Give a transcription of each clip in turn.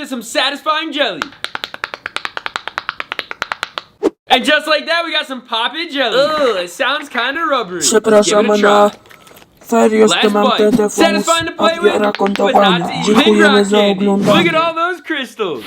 into some satisfying jelly. And just like that, we got some poppy jelly. Ugh, it sounds kind of rubbery. Przepraszam na serious Look at all those crystals.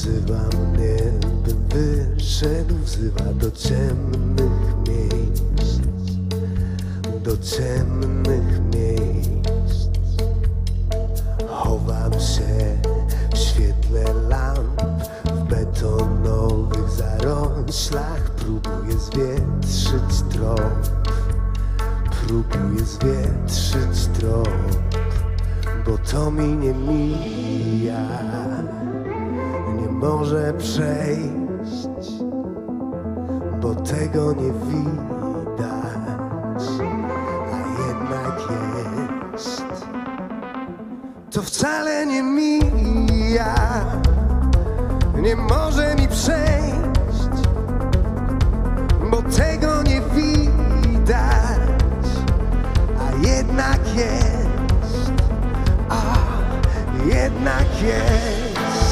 Wzywa mnie, bym wyszedł Wzywa do ciemnych miejsc. Do ciemnych miejsc. Chowam się w świetle lamp W betonowych zaroślach Próbuję zwietrzyć trop. Próbuję zwietrzyć trop bo to mi nie mija, może przejść, bo tego nie widać, a jednak jest. To wcale nie mija, nie może mi przejść, bo tego nie widać, a jednak jest, a jednak jest.